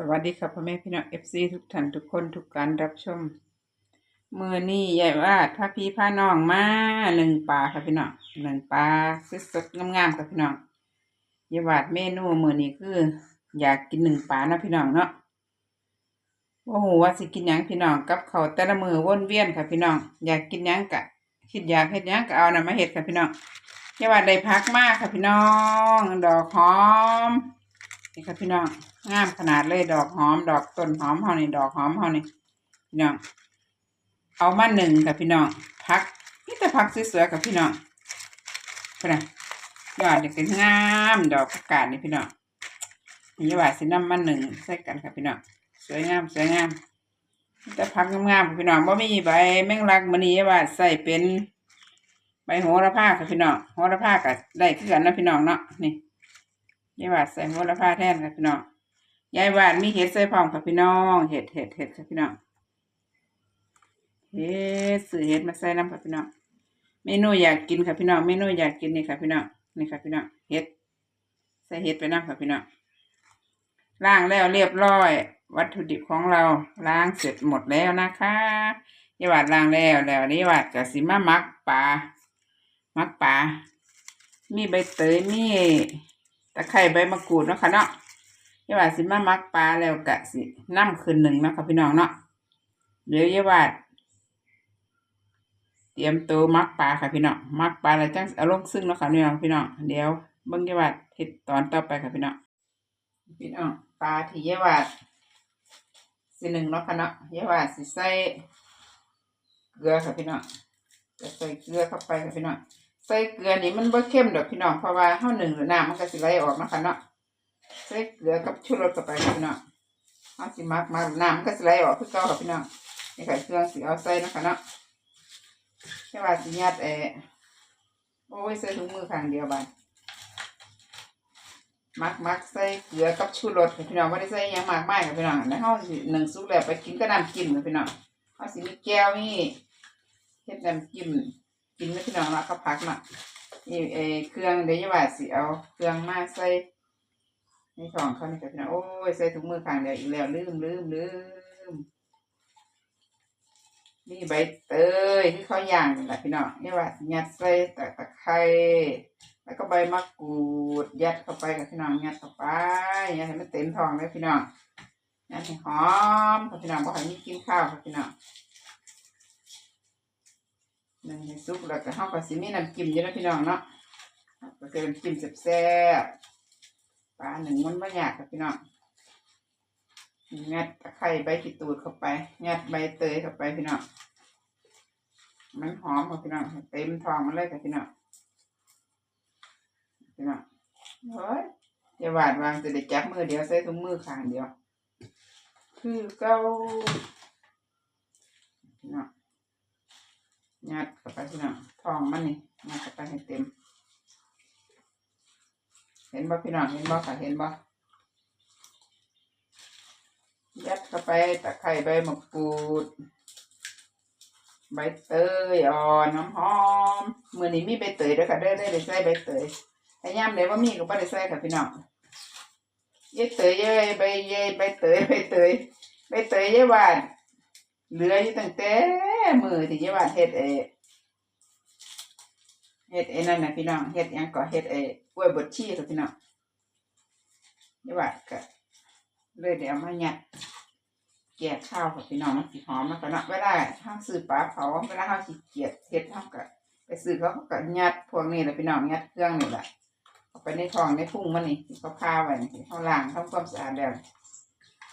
สวัสดีครับพ่อแม่พี่น้องเอฟซีทุกท่านทุกคนทุกการรับชมเมื่อนี้ยายวาดพระพี่พาน้องมาหนึ่งปลาครับพี่น้องหนึ่งปลาสดๆงามๆครับพี่น้องยายวาดเมนูมื่อนี้คือ อยากกินหนึ่งปลานะพี่น้องเนาะโอ้โหว่าสิกินยังพี่น้องกับเขาแต่ละมือวนเวียนค่ะพี่น้องอยากกินยังกะคิดอยากเฮ็ดยังก็เอานะมาเฮ็ดค่ะพี่น้องยายวาดได้พักมากค่ะพี่น้อง ดอกหอม นี่ค่ะพี่น้องงามขนาดเลยดอกหอม ดอกต้นหอมเฮานี่ดอกหอมเฮานี่พี่น้องเอามาหนึ่งค่ะพี่น้องพักนี่แต่พักสวยๆกับพี่น้องพี่น้องยอดเด็กงามดอกประกาศนี่พี่น้องนี่ว่าสิน้ำมันหนึ่งใส่กันค่ะพี่น้องสวยงามสวยงามมีแต่พักงามๆพี่น้องว่ามีใบแมงลักมันนี่ว่าใส่เป็นใบโหระพาค่ะพี่น้องโหระพากับได้คือกันนะพี่น้องเนาะนี่ ยายวาดใส่โหระพาแท่นค่ะพี่น้องยายวาดมีเห็ดใส่พร้อมค่ะพี่น้องเห็ดเห็ดเห็ดค่ะพี่น้องเห็ดสื่อเห็ดมาใส่น้ำค่ะพี่น้องเมนูอยากกินค่ะพี่น้องเมนูอยากกินนี่ค่ะพี่น้องนี่ค่ะพี่น้องเห็ดใส่เห็ดไปน้ำค่ะพี่น้องล้างแล้วเรียบร้อย วัตถุดิบของเราล้างเสร็จหมดแล้วนะคะยายวาดล้างแล้วแล้วนี่วาดกับสิมามักปลามักปลามีใบเตยมี ตะไคร้ใบมะกรูดเนาะค่ะเนาะยายวาดสิมามักปลาแล้วกะสิน้ำคืนหนึ่งเนาะค่ะพี่น้องเนาะเดี๋ยวยายวาดเตรียมตัวมักปลาค่ะพี่น้องมักปลาแล้วจังเอาลงซึ่งเนาะค่ะพี่น้องพี่น้องเดี๋ยวเบิ่งยายวาดเฮ็ดตอนต่อไปค่ะพี่น้องพี่น้องปลาที่ยายวาดสิหนึ่งเนาะค่ะเนาะยายวาดสิใส่เกลือค่ะพี่น้องจะใส่เกลือเข้าไปค่ะพี่น้อง ใส่เกลือนี่มันบ่เข้มดอกพี่น้องเพราะว่าเฮาหนึ่งหรือน้ำมันก็สิไหลออกนาะคะเนาะใส่เกลือกับชูรสเข้าไปพี่น้องเฮาสิมักมาน้ำมันก็สิไหลออกคือเก่าค่ะพี่น้องนี่ค่ะเครื่องสิเอาใส่นะคะเนาะแค่ว่าสิยัดเออโอ้ยใส่ถุงมือข้างเดียวบานมักมักใส่เกลือกับชูรสค่ะพี่น้องบ่ได้ใส่ยังมากมายค่ะพี่น้องแล้วเฮาสิหนึ่งสุกแล้วไปกินกับน้ำจิ้มค่ะพี่น้องเฮาสิมีแก้วมีเฮ็ดน้ำจิ้ม กินไม่พี่น้องละก็พักมานี่เอเครื่องเดี๋ยวจะว่าสิเอาเครื่องมาใส่ในของเขานี่กับพี่น้องโอ้ยใส่ถุงมือข้างเดียวอีกแล้วลืมลืมลืมนี่ใบเตยที่เขาย่างแหละพี่น้องนี่ว่ายัดใส่ตะตะไคร้แล้วก็ใบมะกรูดยัดเข้าไปกับพี่น้องยัดเข้าไปยัดให้มันเต็มท้องเลยพี่น้องยัดให้หอมกับพี่น้องบอกให้มีกินข้าวกับพี่น้อง นึ่งให้สุกแล้วก็เฮาก็สิมีน้ำจิ้มอยู่นะพี่น้องเนาะก็คือน้ำจิ้มแซ่บๆปลาหนึ่งมันไม่ยากค่ะพี่น้องงัดตะไคร้ใบกีตูดเข้าไป งัดใบเตยเข้าไปพี่น้อง มันหอมค่ะพี่น้อง เต็มท้องมันเลยค่ะพี่น้อง พี่น้องเฮ้ยอย่าหวาดวางจะได้จับมือเดียวใส่ถุงมือข้างเดียว คือเก้าพี่น้อง ยัดเข้าไปพี่น้องทองมันนี่ยัดเข้าไปให้เต็ม เห็นบ่พี่น้องเห็นบ่ค่ะเห็นบ่ยัดเข้าไปตะไคร้ใบมะกรูดใบเตยอ่อนน้ำหอมมือนี้มีใบเตยด้วยค่ะได้ได้ได้ใส่ใบเตยถ้ายามเดี๋ยวว่ามีก็ไม่ได้ใส่ค่ะพี่น้องเยเตยเย้ใบเย้ใบเตยใบเตยใบเตยเย้หวานเหลืออยู่ตั้งแต่ มือที่ยี่ว่าเฮ็ดเอเฮ็ดเอนั่นนะพี่น้องเฮ็ดยังก็เฮ็ดเอกล้วยบดชีค่ะพี่น้องยี่ว่าก็เลยเดี๋ยวมายัดแกะข้าวค่ะพี่น้องมันสิหอมแล้วก็เนาะเวลาห้างซื้อปลาเผาเวลาห้างสิเกียดเฮ็ดห้างก็ไปซื้อเขาก็ยัดพวกนี้แหละพี่น้องยัดเครื่องนี่แหละเอาไปในท้องในพุ่งมันนี่เขาพาไว้นี่เขาล้างทำความสะอาดแล้ว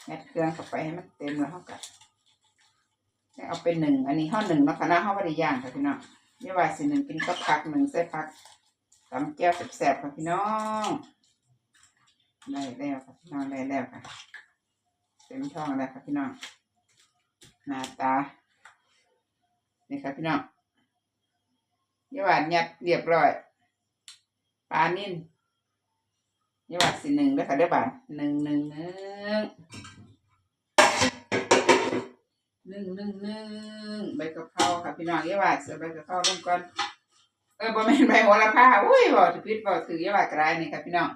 ยัดเครื่องเข้าไปให้มันเต็มแล้วเขาก็ เอาเป็นหนึ่งอันนี้ข้าวหนึ่งนะคะนะข้าวบริย่างค่ะพี่น้องไม่ว่าสิหนึ่งกินก็พักหนึ่งใส่พักตำแก้วแสบๆค่ะพี่น้องได้แล้วค่ะพี่น้องได้แล้วค่ะเต็มช่องแล้วค่ะพี่น้องหน้าตานี่ค่ะพี่น้องยี่หวานยัดเรียบร้อยปลานิ่นยี่หวานสิหนึ่งด้วยค่ะเด้อบานหนึ่งหนึ่งหนึ่ง นึ่งหนึ่งหนึ่งใบกะเพราค่ะพี่น้องเยาว่าเสือใบกะเพราลงก่อนเออบ่แม่นใบโหระพาอุ้ยบ่ถือพิษบ่ถือเยาว่ากระไรนี่ค่ะพี่น้อง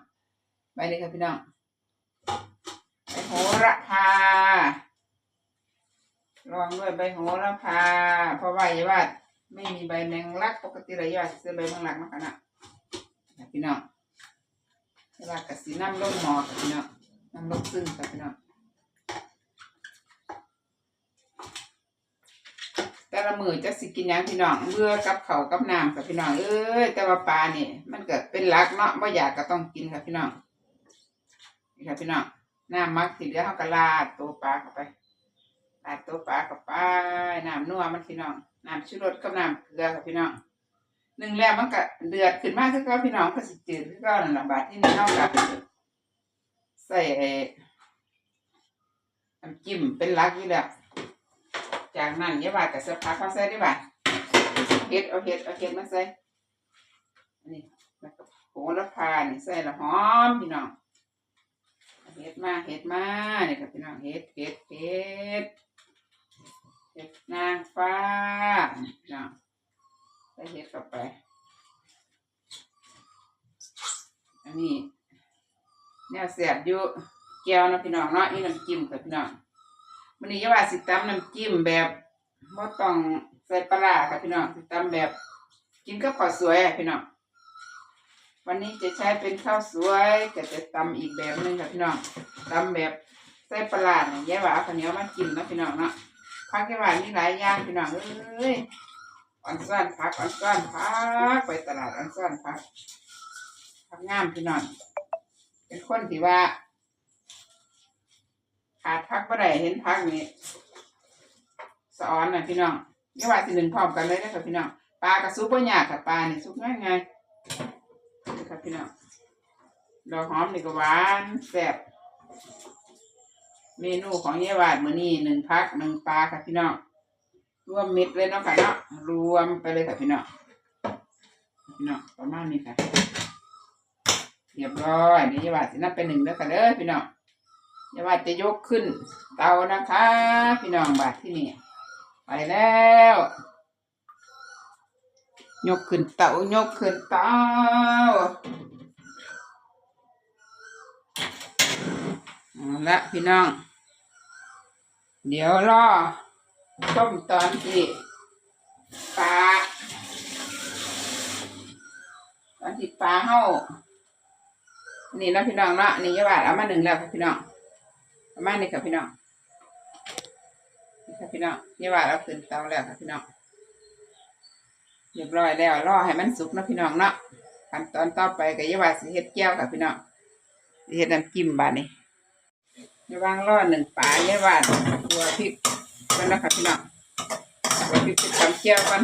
ใบนี้ค่ะพี่น้องใบโหระพาลองด้วยใบโหระพาเพราะว่าอย่าว่าไม่มีใบแมงลักปกติเราอย่าซื้อใบแมงลักมากันนะพี่น้องอย่าว่ากะสีน้ำลงหมอค่ะพี่น้องน้ำลงซึ่งค่ะพี่น้อง แต่ละมือจะสิกินยังพี่น้องเบื่อกับเขากับน้ำค่ะพี่น้องเอ้ยแต่ว่าปลาเนี่ยมันเกิดเป็นหลักเนาะว่าอยากก็ต้องกินค่ะพี่น้องนี่ค่ะพี่น้องน้ำมักสิเดี๋ยวเขาก็ลาดตัวปลาเข้าไปลาดตัวปลาเข้าไปน้ำนัวมันพี่น้องน้ำชูรสกับน้ำเกลือค่ะพี่น้องหนึ่งแล้วมันก็เดือดขึ้นมากคือก็พี่น้องก็สิจืดคือก็หนั่นละบาดที่นี่เท่ากับใส่น้ำจิ้มเป็นลักอยู่แล้ว จากนั้นอย่าว่าแต่เสื้อผ้าเขาใส่ได้บ่าเฮ็ดเอาเฮ็ดเอาเฮ็ดมาใส่นนี้แล้วก็โหระพานี่ใส่ละหอมพี่น้องเฮ็ดมาเฮ็ดมาเนี่ยครับพี่น้องเฮ็ดเฮ็ดเฮ็ดเฮ็ดนางฟ้านี่พี่น้องใส่เฮ็ดเข้าไป อันนี้แนวเสียบอยู่แก้วนะพี่น้องเนาะนี่น้ำจิ้มค่ะพี่น้อง มันนี้อยาว่าสิตำน้ำจิ้มแบบบ่ต้องใส่ปลาร้าค่ะพี่น้องสิตำแบบกินกับข้าวสวยอะพี่น้องวันนี้จะใช้เป็นข้าวสวยก็จะตำอีกแบบหนึงค่ะพี่น้องตำแบบใส่ปลาเนี่ยยายว่าเอาข้าวเหนียวมากินนะพี่น้องเนาะผักยายว่ามีหลายอย่างพี่น้องเอ้ยอ่อนซ่อนผักอ่อนซ่อนผักไปตลาดอ่อนซ่อนผักผักงามพี่น้องเป็นคนที่ว่า กบ่ได้เห็นพักนี่สอนนะพี่น้องนี่ว่าสิหนึ่งพร้อมกันเลยนะครับพี่น้องปลากระซุปบ่ยากค่ะปลานี่ซุปง่ายไง่ายๆนี่ครับพี่น้องดอกหอมนี่ก็หวานแซ่บเมนูของเยาวาดมื้อนี้หนึ่งพักหนึ่งปลาค่ะพี่น้องรวมมิตรเลยเนาะค่ะเนาะรวมไปเลยค่ะพี่น้องพี่น้องประมาณนี้ค่ะเรียบร้อยเดี๋ยวเยวาดสินับเป็นหนึ่งแล้วค่ะเด้อพี่น้อง อย่าว่าจะยกขึ้น เตานะคะ พี่น้องบาทที่นี่ไปแล้ว ยกขึ้นเตายกขึ้นเตาเอาละพี่น้อง เดี๋ยวรอต้มตอนที่ปลาตอนที่ปลาเฮานี่เนาะพี่น้องเนาะนี่ยาว่าเอามาหนึ่งแล้วพี่น้อง ประมาณนี้ค่ะพี่น้องนี่ค่ะพี่น้องนี่ว่าเราขึ้นเตาแล้วค่ะพี่น้องเรียบร้อยแล้วรอให้มันสุกนะพี่น้องเนาะขั้นตอนต่อไปก็อยาว่าสิเฮ็ดแก้วค่ะพี่น้องสิเฮ็ดน้ำจิ้มบาดนี้อย่าวางรอหนึ่งปลาอย่ว่าตัวพริกกันนะค่ะพี่น้องตัวพริกจะทำแก้วกัน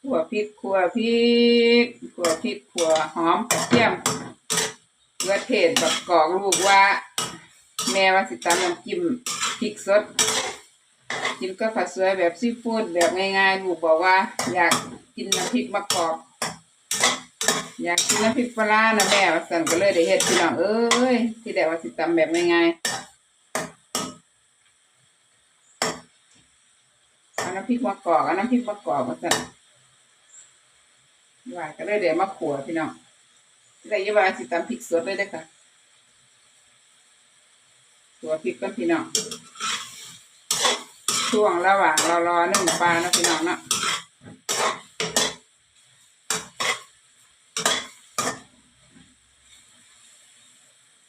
ขัวพริกขัวพริกขัวพริกขัวหอมกระเทียม เพื่อเทศแบบกรอกลูกว่า แม่ว่าสิตำน้ำจิ้มพริกสดกินก็ผัดสวยแบบซีฟู้ดแบบง่ายๆลูกบอกว่า อยากกินน้ำพริกมะกอก อยากกินน้ำพริกปลาร้านะแม่ว่าสั่นก็เลยได้เฮ็ดพี่น้องเอ้ยที่ได้ว่าสิตำแบบง่ายๆเอาน้ำพริกมะกอกเอาน้ำพริกมะกอกมาสั่นว่าก็เลยเดี๋ยวมาขัวพี่น้อง ได้ยาว่าสิตำพริกสดเลยเด้ค่ะ ตัวพริกก็พี่น้อง ช่วงระหว่างเรารอนึ่งปลานะพี่น้องเนาะ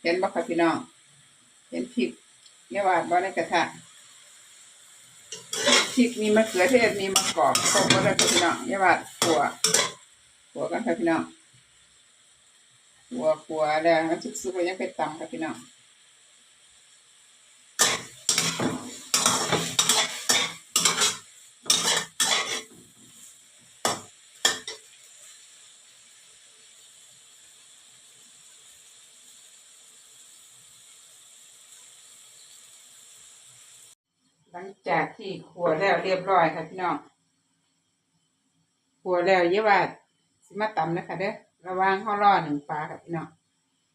เห็นบ่ค่ะพี่น้อง เห็นพริกยาว่าบ่ในกระทะพริกมีมะเขือเทศมีมะกอกครบหมดเลยค่ะพี่น้องยาว่าขัวขัวกันค่ะพี่น้อง ขัวขัวแล้วมันสุกๆก็ยังไปตำค่ะพี่น้องหลังจากที่ขัวแล้วเรียบร้อยค่ะพี่น้องขัวแล้วเยาว่าสิมาตำนะคะเด้อ ระว่างข้อรอหนึ่งปลาค่ะพี่น้อง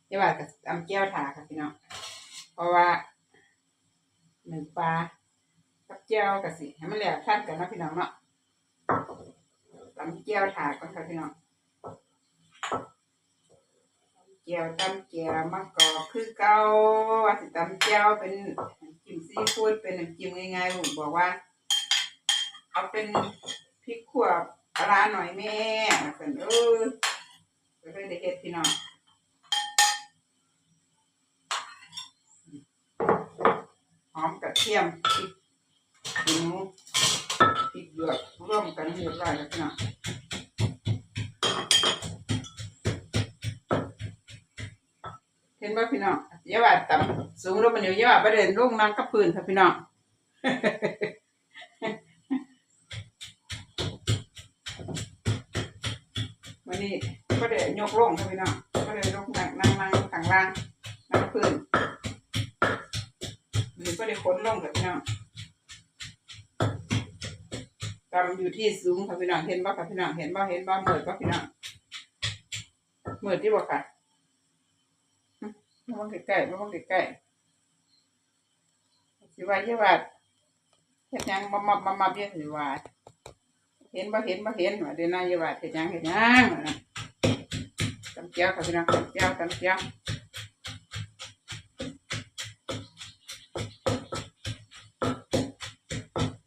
เยาว่ากับตำแก้วถาค่ะพี่น้องเพราะว่าหนึ่งปลากับแก้วกับสิให้มันแหลกขั้นกันนะพี่น้องเนาะตำแก้วถาก่อนค่ะพี่น้องตำเจียวตำเจียวมะกอกคือเก่าว่าสิตำเจียวเป็นจิ้มซีฟู้ดเป็นน้ำจิ้มง่ายๆผมบอกว่า เอาเป็นพริกขั่วปลาร้าหน่อยแม่สันเออ ก็เลยได้เฮ็ดพี่น้องหอมกระเทียมพริกหนูพริกหยวกร่วมกันเรียบร้อยแล้วพี่น้องเห็นว่าพี่น้องเยาว่าต่ำสูงลงมันอยู่เยาว่าประเด็นลงนั่งกับพื้นค่ะพี่น้องวันนี้ ก็ได้ยกลงค่ะพี่น้องก็ได้ยกนั่งนั่งนั่งข้างล่างนั่งพื้นวันนี้ก็ได้ค้นลงค่ะพี่น้องตำอยู่ที่สูงค่ะพี่น้องเห็นบ่ค่ะพี่น้องเห็นบ่เห็นบ่เหมือนบ่พี่น้องเหมือนที่บ่ค่ะมาบังใกล้ๆมาบังใกล้ๆสิว่าเยาว่าเฮ็ดหยังมามามามาเบี้ยสิว่าเห็นบ่เห็นบ่เห็นว่าเดี๋ยวนายเยาว่าเฮ็ดหยังเฮ็ดหยังนะ เจียวค่ะพี่น้องตำเจียวตำเจียว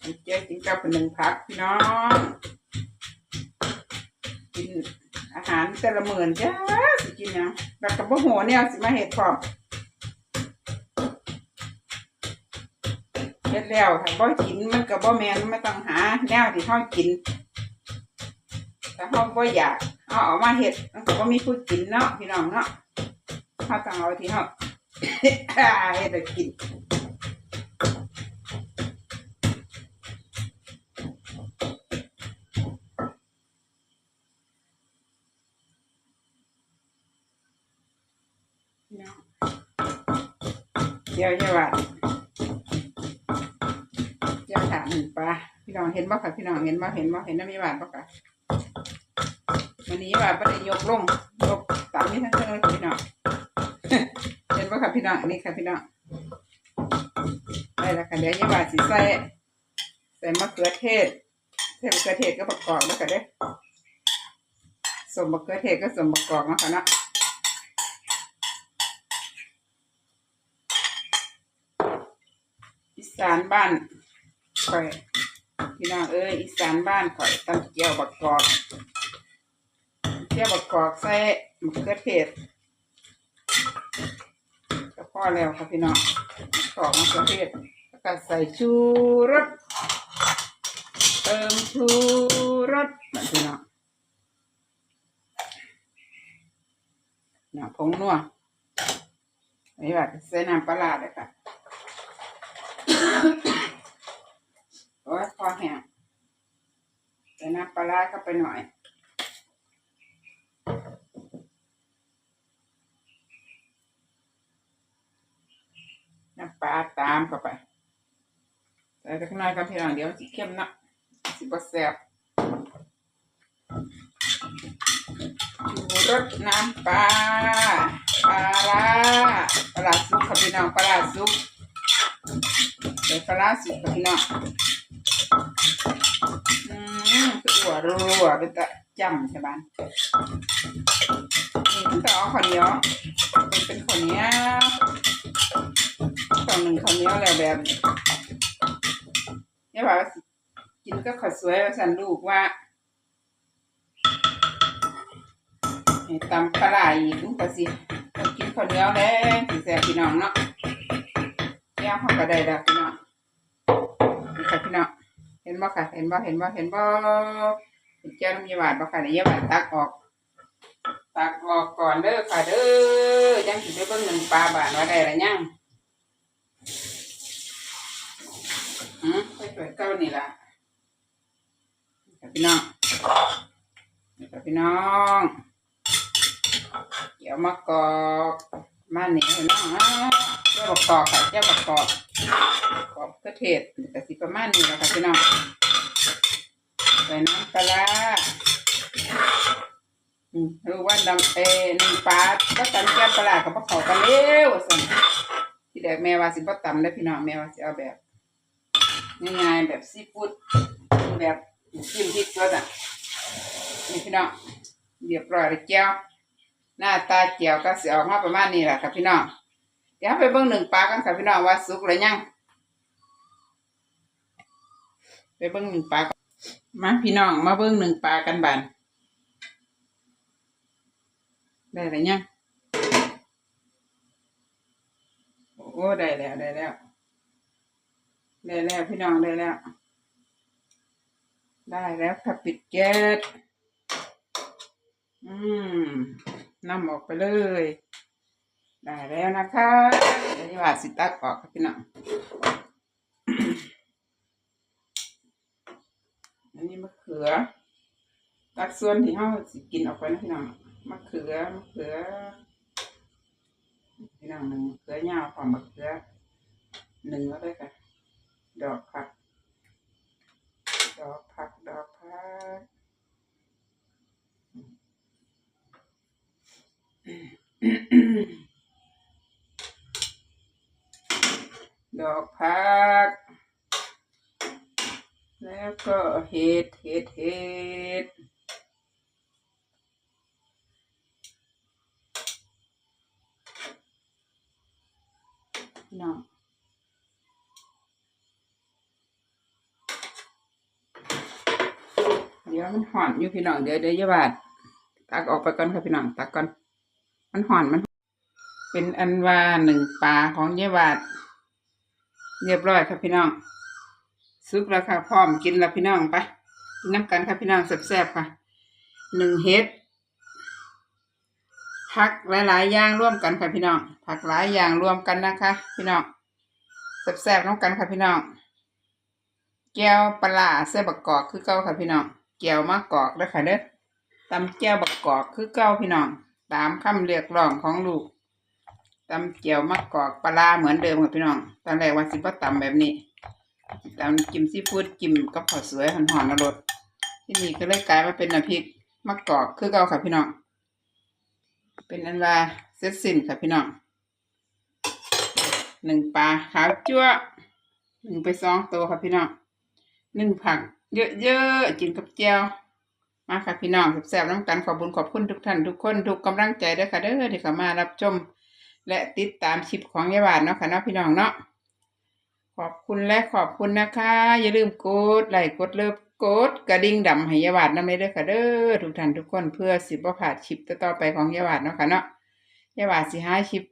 ตำเจียวกินกับหนึ่งผักพี่น้องกินอาหารแต่ละหมื้อจ้าสิกินหยังแล้วก็บ่หัวเนี่ยสิมาเฮ็ดพร้อมเฮ็ดแล้วถ้าบ่กินมันก็บ่แม่นไม่ต้องหาแนวที่เฮากินถ้าเฮาบ่อยาก เอาออกมาเฮ็ดมันก็มีผู้กินเนาะพี่น้องเนาะเฮาต้องเอาที่เฮาเฮ็ดให้กินพี่น้องเดี๋ยวจะว่าเดี๋ยวถามหนึ่งปลาพี่น้องเห็นบ่ค่ะพี่น้องเห็นบ่เห็นบ่เห็นน้ำมีหวานบ่ค่ะ วันนี้ว่าบ่ได้ยกลงยกตามนี้ทั้งเท่เลยพี่น้องเห็นบ่ค่ะพี่น้องอันนี้ค่ะพี่น้องได้แล้วค่ะเดี๋ยวจะว่าสิใส่ใส่มะเขือเทศใส่มะเขือเทศก็ประกอบแล้วค่ะเด้อสมมะเขือเทศก็สมประกอบนะค่ะนะอีสานบ้านข่อยพี่น้องเอ้ยอีสานบ้านข่อยตำเจียวบักกอก เจียวบักกอกใส่มะเขือเทศก็พอแล้วค่ะพี่น้องกอกมะเขือเทศแล้วก็ใส่ชูรสเติมชูรสเหมือนพี่น้องน้ำผงนัวนี่ว่าใส่น้ำปลาร้าเลยค่ะโอ้ยพอแห้งใส่น้ำปลาร้าเข้าไปหน่อย น้ำปลาตามเข้าไปใส่สักหน่อยกันพี่น้องเดี๋ยวสิเข้มนะสิบแซ่บชูรสน้ำปลาปลาร้าปลาซุปค่ะพี่น้องปลาร้าซุปใส่ปลาร้าสุกกับพี่น้องอืมคือหัวรัวเป็นตะจำใช่ไหมนี่ต้องเอาข้าวเหนียวเป็นเป็นข้าวเหนียว ข้าวหนึ่งข้าวเหนียวแล้วแบบนี้เนี่ยว่ากินก็ข้าวสวยว่าสันลูกว่าตำปลาร้าอีกมันก็สิต้องกินข้าวเหนียวแล้วสิแซ่บพี่น้องเนาะย่างเข้าก็ได้แล้วพี่น้องนี่ค่ะพี่น้องเห็นบ่ค่ะ เห็นบ่เห็นบ่เห็นบ่เห็นแก้วน้ำยาหวานบ่ค่ะเดี๋ยวหวานตักออกตักออกก่อนเด้อค่ะเด้อยังสิได้เบิ่งหนึ่งปลาบานว่าได้ละยังอืมไป เปิดเก้านี่ละนี่ค่ะพี่น้องนี่ค่ะพี่น้องเดี๋ยวมากอกมาหนีพี่น้องเจ้าบักกอกค่ะเจ้าบักกอกกอกกระเทศแต่สิประมาณนี้แหละค่ะพี่น้องใส่น้ำปลาอือรู้ว่าดำเอน้ำปลาก็ตำแก้มปลาร้ากับปลาเขากันเร็วสั่นที่แรกแม่ว่าสิบ่ตำได้พี่น้องแม่ว่าสิเอาแบบ ง่ายๆแบบซีฟู้ดแบบจิ้มพริกรสอะนี่พี่น้องเรียบร้อยแล้วแก้วหน้าตาเจียวก็สิออกมาประมาณนี้แหละค่ะพี่น้องเดี๋ยวไปเบิ่งหนึ่งปลากันค่ะพี่น้องว่าสุกหรือยังไปเบิ่งหนึ่งปลามาพี่น้องมาเบิ่งหนึ่งปลากันบานได้หรือยังโอ้ได้แล้วได้แล้ว ได้แล้วพี่น้องได้แล้ว ได้แล้วค่ะปิดแก๊สอืมนำออกไปเลย ได้แล้วนะคะเดี๋ยวว่าสิตักออกค่ะพี่น้องอันนี้มะเขือ ตักส่วนที่เราสิกินออกไปนะพี่น้องมะเขือมะเขือพี่น้องหนึ่งมะเขือยาวความมะเขือหนึ่งก็ได้ค่ะ ดอกผัก ดอกผัก ดอกผักดอกผัก แล้วก็เห็ด เห็ด เห็ดน้องเดี๋ยวมันห่อนอยู่พี่น้องเดี๋ยวเดี๋ยวอยาบาดตักออกไปก่อนค่ะพี่น้องตักก่อนมันห่อนมัน เป็นอันว่าหนึ่งปลาของเยาวาดเรียบร้อยครับพี่น้องซุปแล้วค่ะพร้อมกินแล้วพี่น้องไปกินน้ำกันค่ะพี่น้องแซ่บๆค่ะหนึ่งเฮ็ดผักหลายๆอย่างร่วมกันค่ะพี่น้องผักหลายอย่างรวมกันนะคะ พี่น้องแซ่บๆน้ำกันค่ะพี่น้องแก้วปลาร้าเส้บักกอกคือเก้าค่ะพี่น้อง แก้วมะกอกแล้วค่ะเด้อตำแก้วบักกอกคือเก้าพี่น้อง ตามคำเรียกร้องของลูกตำเจียวมะกอกปลาเหมือนเดิมค่ะพี่น้อง ตอนแรกว่าสิบ่ตำแบบนี้ตำจิ้มซีฟู้ดจิ้มกับข้าวสวยหอนๆนรสที่นี่ก็เลยกลายมาเป็นน้ำพริกมะกอกคือเก่าค่ะพี่น้อง เป็นอันว่าเสร็จสิ้นค่ะพี่น้องหนึ่งปลาขาวจั่วหนึ่งไปสองตัวค่ะพี่น้องหนึ่งผัก เยอะๆกินกับเจียวมาค่ะพี่น้องแซ่บๆน้ำกันขอบคุญขอบคุณทุกท่านทุกคนทุกกำลังใจเด้อค่ะเด้อที่เข้ามารับชม และติดตามคลิปของยายหวานเนาะค่ะเนาะพี่น้องเนาะขอบคุณและขอบคุณนะคะ อย่าลืมกดไลค์กดเลิฟกดกระดิ่งดำให้ยายหวานนำเลยเด้อค่ะเด้อทุกท่านทุกคนเพื่อสิบ่พลาดคลิปต่อไปของยายหวานเนาะค่ะเนาะยายหวานสิหาคลิป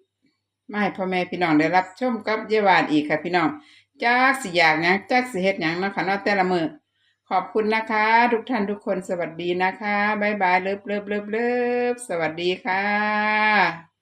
มาให้พ่อแม่พี่น้องได้รับชมกับยายหวานอีกค่ะพี่น้องจักสิอยากหยังจักสิเฮ็ดหยังเนาะค่ะเนาะแต่ละมือ ขอบคุณนะคะ ทุกท่านทุกคนสวัสดีนะคะ บ๊ายบายเลิฟเลิฟเลิฟเลิฟสวัสดีค่ะ